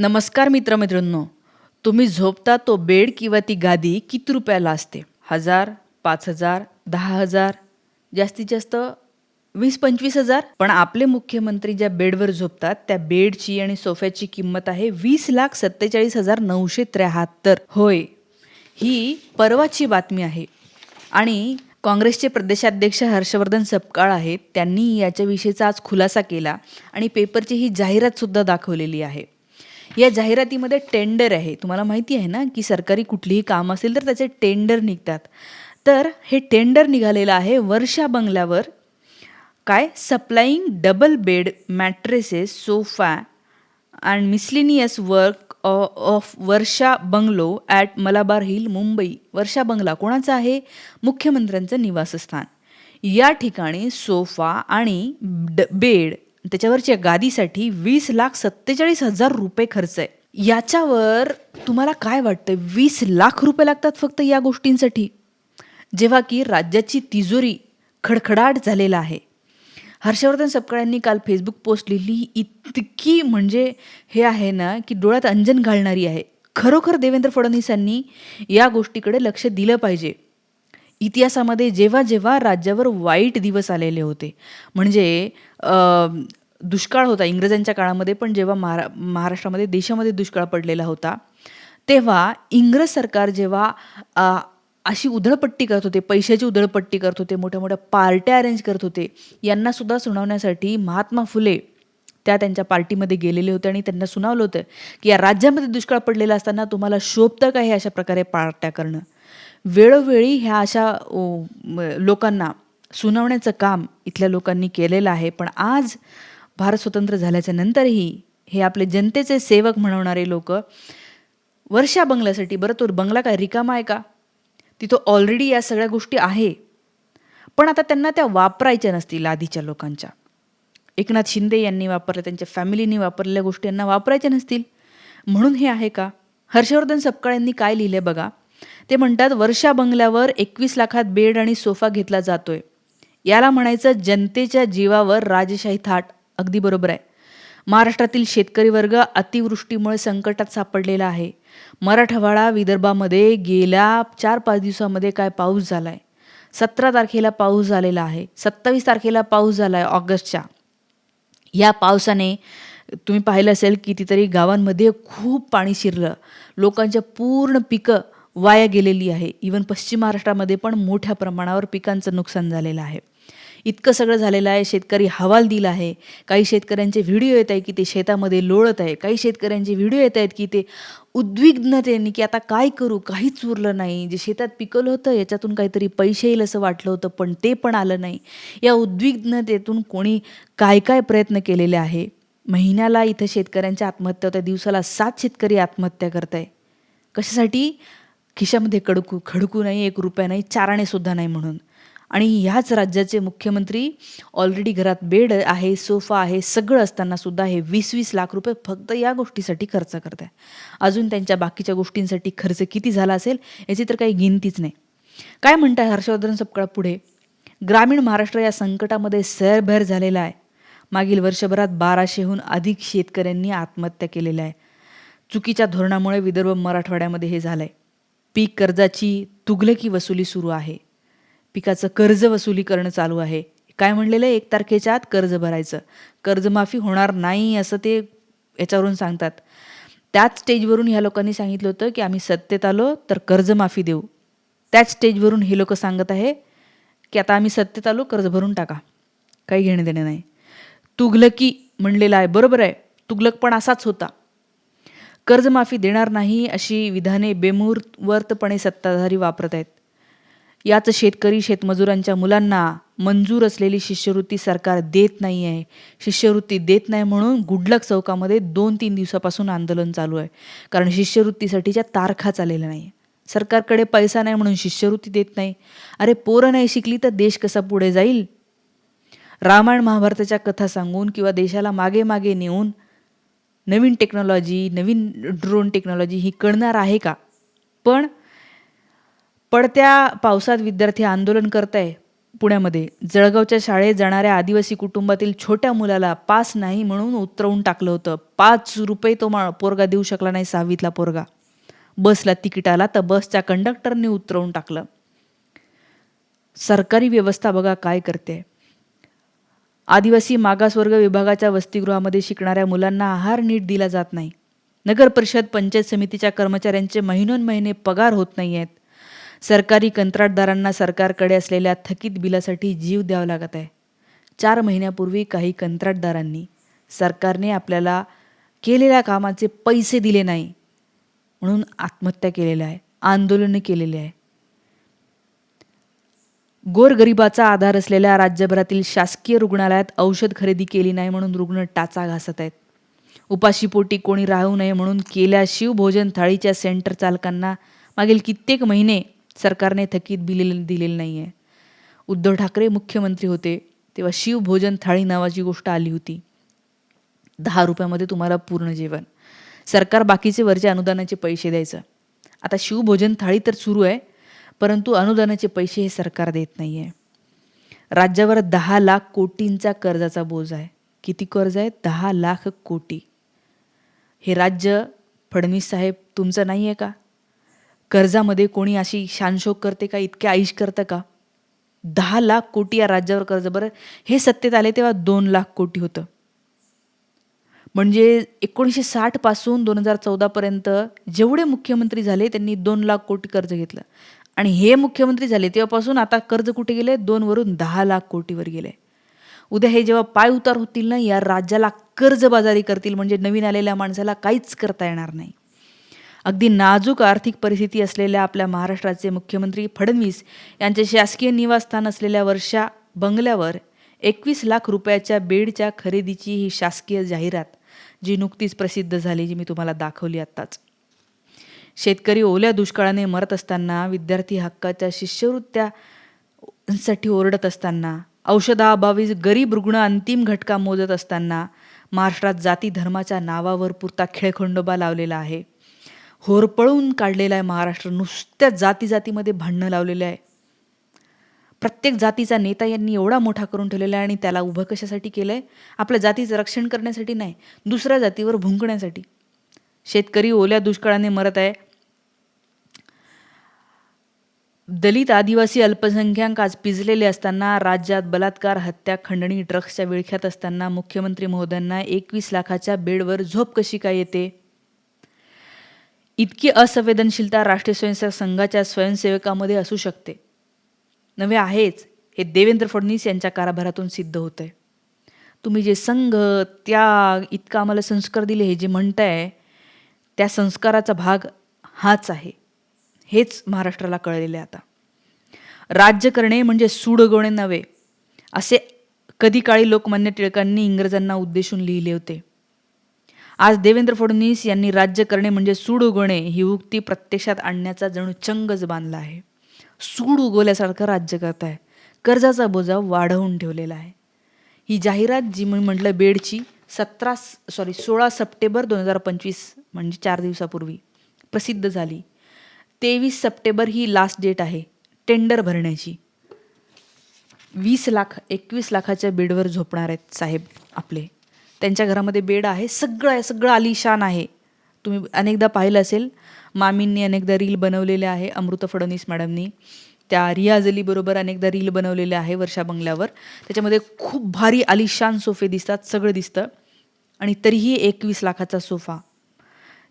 नमस्कार मित्रमित्रांनो तुम्ही झोपता तो बेड किंवा ती गादी किती रुपयाला असते? हजार पाच हजार दहा हजार? जास्तीत जास्त वीस पंचवीस हजार? पण आपले मुख्यमंत्री ज्या बेडवर झोपतात त्या बेडची आणि सोफ्याची किंमत आहे वीस लाख सत्तेचाळीस हजार नऊशे त्र्याहत्तर. होय ही परवाची बातमी आहे. आणि काँग्रेसचे प्रदेशाध्यक्ष हर्षवर्धन सपकाळ आहेत त्यांनी याच्याविषयीचा आज खुलासा केला आणि पेपरची ही जाहिरातसुद्धा दाखवलेली आहे. या जाहिरातीमध्ये टेंडर आहे. तुम्हाला माहिती आहे ना की सरकारी कुठलीही काम असेल तर त्याचे टेंडर निघतात. तर हे टेंडर निघालेलं आहे वर्षा बंगल्यावर. काय? Supplying double bed mattresses sofa and miscellaneous work of Varsha bungalow at Malabar hill Mumbai. Varsha बंगला कोणाचा आहे? मुख्यमंत्र्यांचं निवासस्थान. या ठिकाणी सोफा आणि ड बेड त्याच्यावरच्या गादीसाठी वीस लाख सत्तेचाळीस हजार रुपये खर्च आहे. याच्यावर तुम्हाला काय वाटतं वीस लाख रुपये लागतात फक्त या गोष्टींसाठी. जेव्हा की राज्याची तिजोरी खडखडाट झालेला आहे. हर्षवर्धन सपकाळ यांनी काल फेसबुक पोस्ट लिहिली इतकी म्हणजे हे आहे ना की डोळ्यात अंजन घालणारी आहे. खरोखर देवेंद्र फडणवीसांनी या गोष्टीकडे लक्ष दिलं पाहिजे. इतिहासामध्ये जेव्हा जेव्हा राज्यावर वाईट दिवस आलेले होते म्हणजे दुष्काळ होता इंग्रजांच्या काळामध्ये पण जेव्हा महारा महाराष्ट्रामध्ये देशामध्ये दुष्काळ पडलेला होता तेव्हा इंग्रज सरकार जेव्हा अशी उधळपट्टी करत होते पैशाची उधळपट्टी करत होते मोठ्या मोठ्या पार्ट्या अरेंज करत होते यांनासुद्धा सुनावण्यासाठी महात्मा फुले त्या त्यांच्या पार्टीमध्ये गेलेले होते आणि त्यांना सुनावलं होतं की या राज्यामध्ये दुष्काळ पडलेला असताना तुम्हाला शोभतं का हे अशा प्रकारे पार्ट्या करणं? वेळोवेळी ह्या अशा लोकांना सुनावण्याचं काम इथल्या लोकांनी केलेलं आहे. पण आज भारत स्वतंत्र झाल्याच्या नंतरही हे आपले जनतेचे सेवक म्हणवणारे लोक वर्षा बंगल्यासाठी बरं तो बंगला काय रिकामा आहे का? तिथं ऑलरेडी या सगळ्या गोष्टी आहे. पण आता त्यांना त्या वापरायच्या नसतील आधीच्या लोकांच्या. एकनाथ शिंदे यांनी वापरल्या त्यांच्या फॅमिलीनी वापरलेल्या गोष्टी यांना वापरायच्या नसतील. म्हणून हे आहे का? हर्षवर्धन सपकाळ यांनी काय लिहिलं बघा? ते म्हणतात वर्षा बंगल्यावर एकवीस लाखात बेड आणि सोफा घेतला जातोय. याला म्हणायचं जनतेच्या जीवावर राजशाही थाट. अगदी बरोबर आहे. महाराष्ट्रातील शेतकरी वर्ग अतिवृष्टीमुळे संकटात सापडलेला आहे. मराठवाडा विदर्भामध्ये गेल्या चार पाच दिवसामध्ये काय पाऊस झाला आहे सतरा तारखेला पाऊस झालेला आहे. सत्तावीस तारखेला पाऊस झाला आहे ऑगस्टच्या. या पावसाने तुम्ही पाहिलं असेल कितीतरी गावांमध्ये खूप पाणी शिरलं. लोकांच्या पूर्ण पिकं वाया गेलेली आहे. इवन पश्चिम महाराष्ट्रामध्ये पण मोठ्या प्रमाणावर पिकांचं नुकसान झालेलं आहे. इतकं सगळं झालेलं आहे. शेतकरी हवाल दिला आहे. काही शेतकऱ्यांचे व्हिडिओ येत आहे की ते शेतामध्ये लोळत आहे. काही शेतकऱ्यांचे व्हिडिओ येत आहेत की ते उद्विग्नतेने की आता काय करू? काहीच उरलं नाही. जे शेतात पिकवलं होतं याच्यातून काहीतरी पैसे येईल असं वाटलं होतं पण ते पण आलं नाही. या उद्विग्नतेतून कोणी काय काय प्रयत्न केलेले आहे? महिन्याला इथं शेतकऱ्यांच्या आत्महत्या होत्या दिवसाला सात शेतकरी आत्महत्या करत आहे कशासाठी? खिशामध्ये कडकू खडकू नाही एक रुपया नाही चाराणेसुद्धा नाही म्हणून. आणि ह्याच राज्याचे मुख्यमंत्री ऑलरेडी घरात बेड आहे सोफा आहे सगळं असताना सुद्धा हे वीस वीस लाख रुपये फक्त या गोष्टीसाठी खर्च करत आहे अजून त्यांच्या बाकीच्या गोष्टींसाठी खर्च किती झाला असेल याची तर काही गिनतीच नाही. काय म्हणताय हर्षवर्धन सपकाळ पुढे? ग्रामीण महाराष्ट्र या संकटामध्ये सैरभैर झालेला आहे. मागील वर्षभरात बाराशेहून अधिक शेतकऱ्यांनी आत्महत्या केलेल्या आहे. चुकीच्या धोरणामुळे विदर्भ मराठवाड्यामध्ये हे झालं आहे पीक कर्जाची तुगलकी वसुली सुरू आहे. पिकाचं कर्ज वसुली करणं चालू आहे. काय म्हणलेलं आहे? एक तारखेच्या आत कर्ज भरायचं. कर्जमाफी होणार नाही असं ते याच्यावरून सांगतात. त्याच स्टेजवरून ह्या लोकांनी सांगितलं होतं की आम्ही सत्तेत आलो तर कर्जमाफी देऊ. त्याच स्टेजवरून हे लोक सांगत आहे की आता आम्ही सत्तेत आलो कर्ज भरून टाका. काही घेणं देणं नाही. तुगलकी म्हणलेलं आहे. बरोबर आहे. तुगलक पण असाच होता. कर्जमाफी देणार नाही अशी विधाने बेमुहूर्तपणे सत्ताधारी वापरत आहेत. याच शेतकरी शेतमजुरांच्या मुलांना मंजूर असलेली शिष्यवृत्ती सरकार देत नाही आहे शिष्यवृत्ती देत नाही म्हणून गुडलक चौकामध्ये दोन तीन दिवसापासून आंदोलन चालू आहे. कारण शिष्यवृत्तीसाठीच्या तारखा चाललेल्या नाही सरकारकडे पैसा नाही म्हणून शिष्यवृत्ती देत नाही. अरे पोरं नाही शिकली तर देश कसा पुढे जाईल? रामायण महाभारताच्या कथा सांगून किंवा देशाला मागे मागे नेऊन नवीन टेक्नॉलॉजी नवीन ड्रोन टेक्नॉलॉजी ही कळणार आहे का? पण पडत्या पावसात विद्यार्थी आंदोलन करत आहे पुण्यामध्ये. जळगावच्या शाळेत जाणाऱ्या आदिवासी कुटुंबातील छोट्या मुलाला पास नाही म्हणून उतरवून टाकलं होतं. पाच रुपये तो मा पोरगा देऊ शकला नाही सहावीतला पोरगा. बसला तिकीट आला तर बसच्या कंडक्टरने उतरवून टाकलं. सरकारी व्यवस्था बघा काय करते. आदिवासी मागासवर्ग विभागाच्या वसतिगृहामध्ये शिकणाऱ्या मुलांना आहार नीट दिला जात नाही. नगर परिषद पंचायत समितीच्या कर्मचाऱ्यांचे महिनोन महिने पगार होत नाही आहेत. सरकारी कंत्राटदारांना सरकारकडे असलेल्या थकीत बिलासाठी जीव द्यावा लागत आहे. चार महिन्यापूर्वी काही कंत्राटदारांनी सरकारने आपल्याला केलेल्या कामाचे पैसे दिले नाही म्हणून आत्महत्या केलेल्या आहे आंदोलनं केलेले आहे. गोरगरिबाचा आधार असलेल्या राज्यभरातील शासकीय रुग्णालयात औषध खरेदी केली नाही म्हणून रुग्ण टाचा घासत आहेत. उपाशीपोटी कोणी राहू नये म्हणून केल्या शिवभोजन थाळीच्या सेंटर चालकांना मागील कित्येक महिने सरकारने थकीत बिले दिलेलं नाही आहे उद्धव ठाकरे मुख्यमंत्री होते तेव्हा शिवभोजन थाळी नावाची गोष्ट आली होती. दहा रुपयामध्ये तुम्हाला पूर्ण जेवण. सरकार बाकीचे वरच्या अनुदानाचे पैसे द्यायचं. आता शिवभोजन थाळी तर सुरू आहे. परंतु अनुदानाचे पैसे हे सरकार देत नाही आहे राज्यावर दहा लाख कोटींचा कर्जाचा बोज आहे. किती कर्ज आहे? दहा लाख कोटी. हे राज्य फडणवीस साहेब तुमचं नाही आहे का? कर्जामध्ये कोणी अशी शानशोक करते का? इतके आईश करतं का? दहा लाख कोटी या राज्यावर कर्ज. बरं हे सत्तेत आले तेव्हा दोन लाख कोटी होतं. म्हणजे एकोणीसशे साठपासून दोन हजार चौदापर्यंत जेवढे मुख्यमंत्री झाले त्यांनी दोन लाख कोटी कर्ज घेतलं. आणि हे मुख्यमंत्री झाले तेव्हापासून आता कर्ज कुठे गेले? दोनवरून दहा लाख कोटीवर गेले. उद्या हे जेव्हा पाय उतार होतील ना या राज्याला कर्जबाजारी करतील म्हणजे नवीन आलेल्या माणसाला काहीच करता येणार नाही. अगदी नाजूक आर्थिक परिस्थिती असलेल्या आपल्या महाराष्ट्राचे मुख्यमंत्री फडणवीस यांचे शासकीय निवासस्थान असलेल्या वर्षा बंगल्यावर एकवीस लाख रुपयाच्या बेडच्या खरेदीची ही शासकीय जाहिरात जी नुकतीच प्रसिद्ध झाली जी मी तुम्हाला दाखवली आत्ताच. शेतकरी ओल्या दुष्काळाने मरत असताना विद्यार्थी हक्काच्या शिष्यवृत्त्यासाठी ओरडत असताना औषधाअभावी गरीब रुग्ण अंतिम घटका मोजत असताना महाराष्ट्रात जाती धर्माच्या नावावर पुरता खेळखंडोबा लावलेला आहे. होरपळून काढलेला आहे महाराष्ट्र नुसत्या जाती जातीमध्ये भांडणं लावलेलं आहे. प्रत्येक जातीचा नेता यांनी एवढा मोठा करून ठेवलेला आहे आणि त्याला उभं कशासाठी केलं आहे आपल्या जातीचं रक्षण करण्यासाठी नाही दुसऱ्या जातीवर भुंकण्यासाठी. शेतकरी ओल्या दुष्काळाने मरत आहे दलित आदिवासी अल्पसंख्याक आज पिजलेले असताना राज्यात बलात्कार हत्या खंडणी ड्रग्सच्या विळख्यात असताना मुख्यमंत्री महोदयांना एकवीस लाखाच्या बेडवर झोप कशी काय येते? इतकी असंवेदनशीलता राष्ट्रीय स्वयंसेवक संघाच्या स्वयंसेवकामध्ये असू शकते. नव्हे आहेच. हे देवेंद्र फडणवीस यांच्या कारभारातून सिद्ध होत आहे तुम्ही जे संघ त्याग इतका आम्हाला संस्कार दिले हे जे म्हणताय त्या संस्काराचा भाग हाच आहे. हेच महाराष्ट्राला कळलेले आता. राज्य करणे म्हणजे सूड उगवणे नव्हे असे कधी काळी लोकमान्य टिळकांनी इंग्रजांना उद्देशून लिहिले होते. आज देवेंद्र फडणवीस यांनी राज्य करणे म्हणजे सूड उगवणे ही उक्ती प्रत्यक्षात आणण्याचा जणू चंगच बांधला आहे. सूड उगवल्यासारखं राज्य करत आहे कर्जाचा बोजा वाढवून ठेवलेला आहे. ही जाहिरात जी मी म्हटलं बेडची सतरा सॉरी सोळा सप्टेंबर दोन हजार पंचवीस म्हणजे चार दिवसापूर्वी प्रसिद्ध झाली. तेवीस सप्टेंबर ही लास्ट डेट आहे टेंडर भरण्याची. वीस लाख एकवीस लाखाच्या बेडवर झोपणार आहेत साहेब आपले. त्यांच्या घरामध्ये बेड आहे सगळं आहे सगळं आलिशान आहे. तुम्ही अनेकदा पाहिलं असेल मामींनी अनेकदा रील बनवलेले आहे अमृता फडणवीस मॅडमनी. त्या रियाज अलीबरोबर अनेकदा रील बनवलेले आहे वर्षा बंगल्यावर. त्याच्यामध्ये खूप भारी आलिशान सोफे दिसतात सगळं दिसतं. आणि तरीही एकवीस लाखाचा सोफा.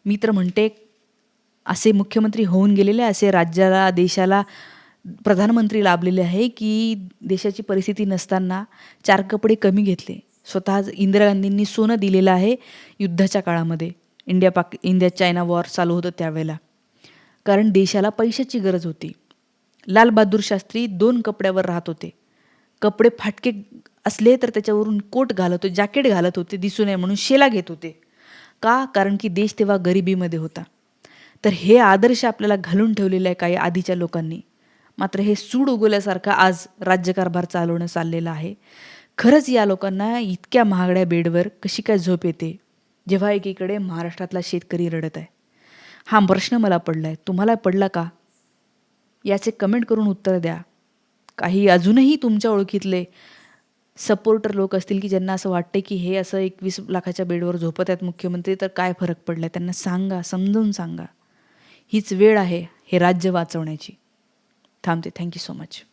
मी तर म्हणते असे मुख्यमंत्री होऊन गेलेले असे राज्याला देशाला प्रधानमंत्री लाभलेले आहे की देशाची परिस्थिती नसताना चार कपडे कमी घेतले. स्वतः इंदिरा गांधींनी सोनं दिलेलं आहे युद्धाच्या काळामध्ये. इंडिया पाक इंडिया चायना वॉर चालू होतं त्यावेळेला. कारण देशाला पैशाची गरज होती. लालबहादूर शास्त्री दोन कपड्यावर राहत होते. कपडे फाटके असले तर त्याच्यावरून कोट घालत होते जॅकेट घालत होते दिसू नये म्हणून शेला घेत होते. का? कारण की देश तेव्हा गरिबीमध्ये होता. तर हे आदर्श आपल्याला घालून ठेवलेले आहे काही आधीच्या लोकांनी. मात्र हे सूड उगवल्यासारखं आज राज्यकारभार चालवणं चाललेलं आहे. खरंच या लोकांना इतक्या महागड्या बेडवर कशी काय झोप येते? जेव्हा एकीकडे महाराष्ट्रातला शेतकरी रडत आहे. हा प्रश्न मला पडला आहे तुम्हाला पडला का? याचे कमेंट करून उत्तर द्या. काही अजूनही तुमच्या ओळखीतले सपोर्टर लोक असतील की ज्यांना असं वाटते की हे असं एकवीस लाखाच्या बेडवर झोपत आहेत मुख्यमंत्री तर काय फरक पडला त्यांना सांगा समजून सांगा. हीच वेळ आहे हे राज्य वाचवण्याची. थांबते. Thank you so much